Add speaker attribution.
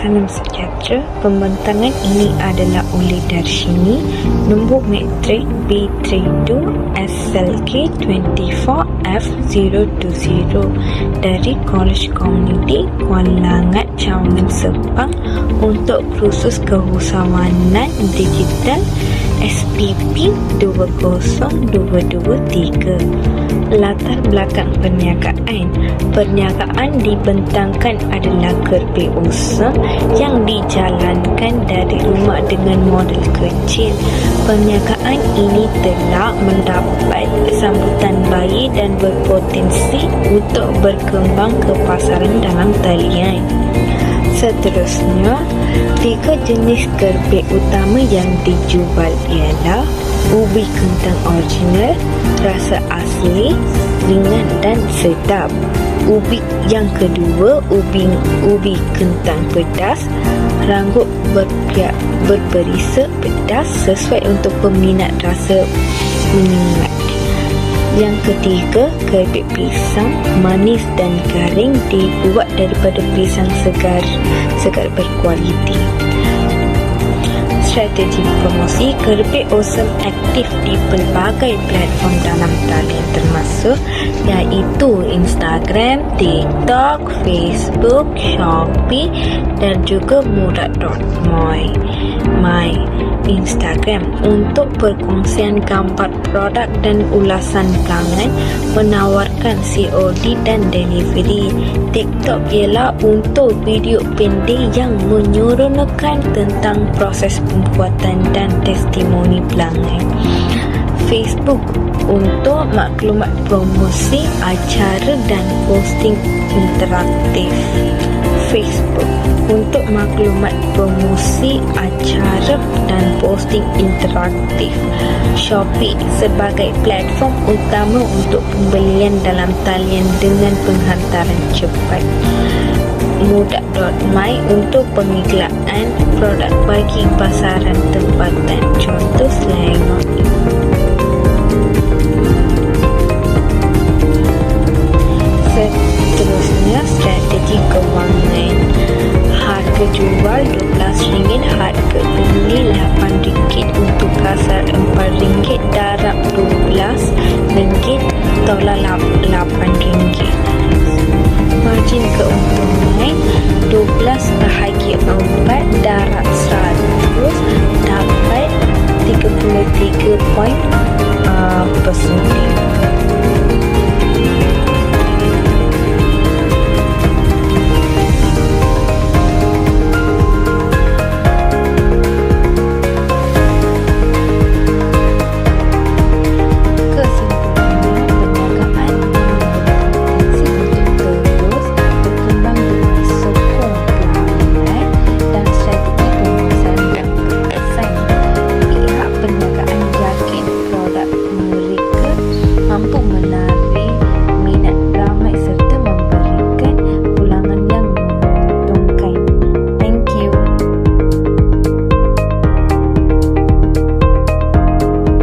Speaker 1: Salam sejahtera. Pembentangan ini adalah oleh Darshini, nombor metrik B32 SLK 24F020 dari College Community Kuala Langat Cawangan Sepang untuk kursus keusahawanan digital SPP 20223 latar belakang perniagaan. Perniagaan dibentangkan adalah kerja usaha yang dijalankan dari rumah dengan modal kecil. Perniagaan ini telah mendapat sambutan baik dan berpotensi untuk berkembang ke pasaran dalam talian. Seterusnya, tiga jenis kerbik utama yang dijual ialah ubi kentang original, rasa asli, ringan dan sedap. Ubi yang kedua, ubi ubi kentang pedas, berpiak, berperisa pedas sesuai untuk peminat rasa minyak. Yang ketiga, kerbik pisang manis dan garing dibuat daripada pisang segar segar berkualiti. Strategi promosi kerbik awesome aktif di pelbagai platform dalam talian termasuk iaitu Instagram, TikTok, Facebook, Shopee dan juga Murad.my. My Instagram untuk perkongsian gambar produk dan ulasan pelanggan menawarkan COD dan delivery. TikTok ialah untuk video pendek yang menyuruhkan tentang proses pembuatan dan testimoni pelanggan. Facebook untuk maklumat promosi acara dan posting interaktif. Facebook untuk maklumat promosi acara dan posting interaktif. Shopee sebagai platform utama untuk pembelian dalam talian dengan penghantaran cepat. Mudah.my untuk pengiklan produk bagi pasaran tempatan. Contoh Selangor. RM4 darab RM12 tolak RM8. Margin keuntungan 12 bahagi 4 darab 100 dapat 33 poin uh, persen.